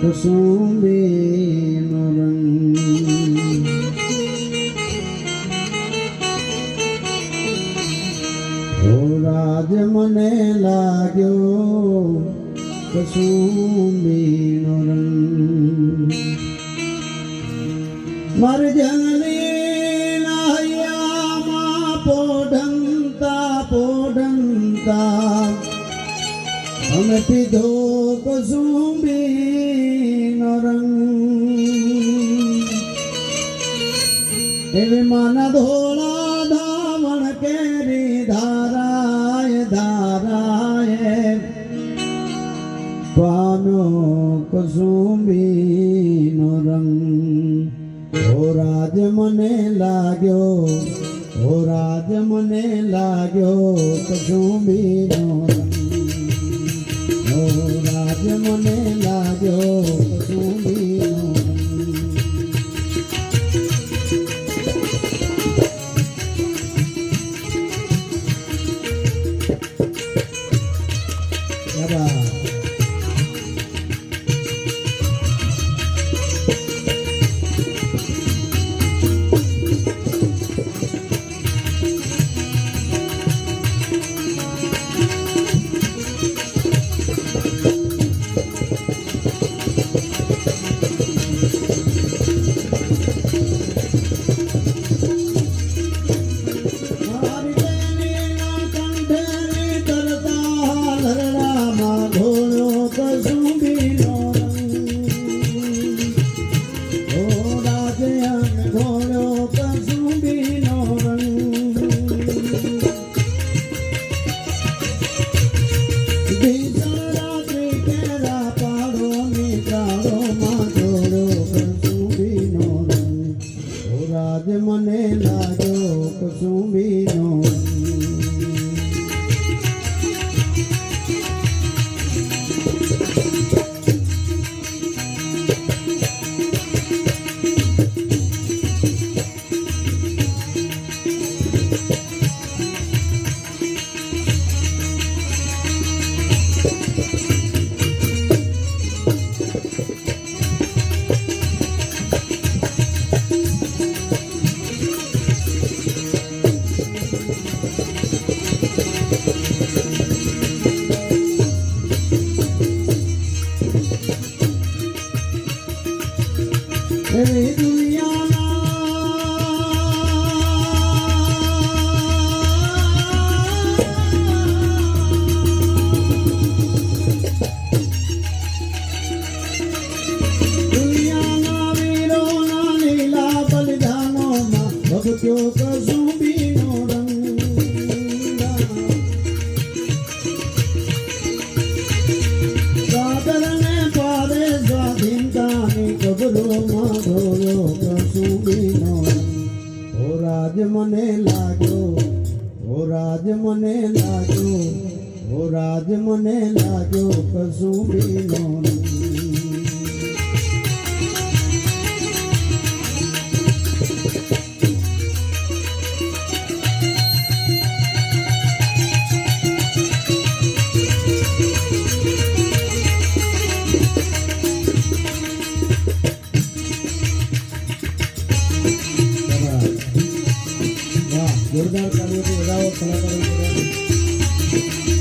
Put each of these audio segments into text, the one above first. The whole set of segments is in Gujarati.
કુસુંબીનો રંગ. ઓ રાજ મને લાગ્યો કુસુંબીનો રંગ. મર નાહ્યામાં પોઢંતા પોઢંતા. અમે પીધો કસુંબી રંગ એવી માના ધોળા ધાવણ કેરી ધારાય ધારાય. પાનો કસુંબી રંગ ઓ રાજ મને લાગ્યો ઓ રાજ મને લાગ્યો કસુંબીનો રંગ ઓ રાજ મને લાગ્યો રંગ બરાબર. રાજ મને લાગ્યો કસુંબીનો રંગ. લાગ્યો ઓ રાજ મને લાગ્યો રંગ. વાહ જોરદાર કલાકારો Thank you.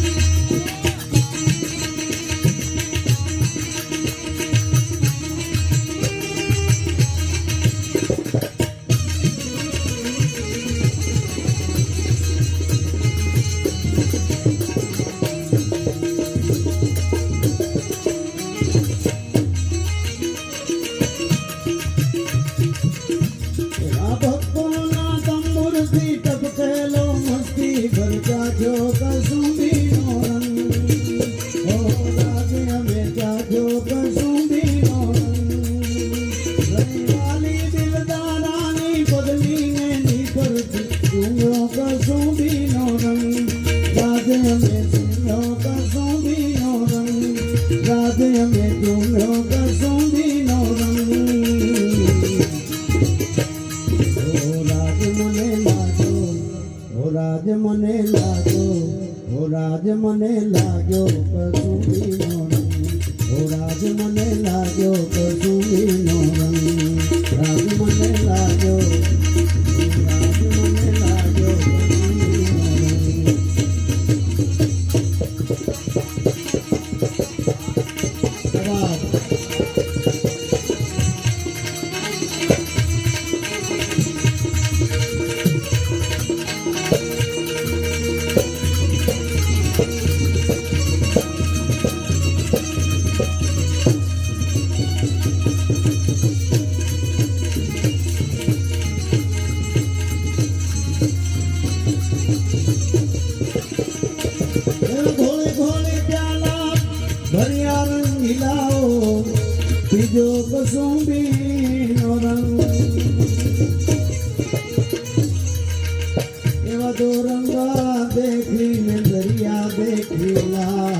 એવા તો રંગા દેખીને દરિયા દેખીલા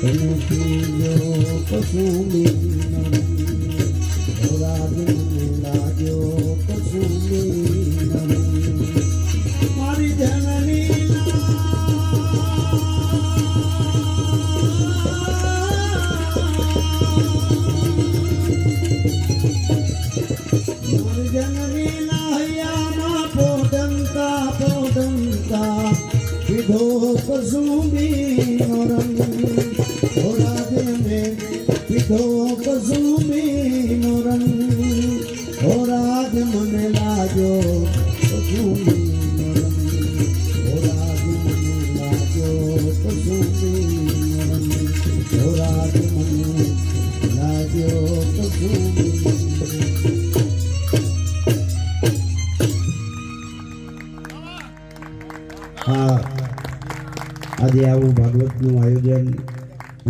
તમે પીજો કસુંબીનો રંગ રાજ લાગ્યો પીધો કસુંબીનો રંગ ઓ રાધે મે પીધો કસુંબીનો રંગ ઓ રાજ મને લાગ્યો કસુંબીનો રંગ ઓ રાજ મને લાગ્યો કસુંબીનો રંગ ઓ રાજ મને લાગ્યો કસુંબીનો આવું ભાગવતનું આયોજન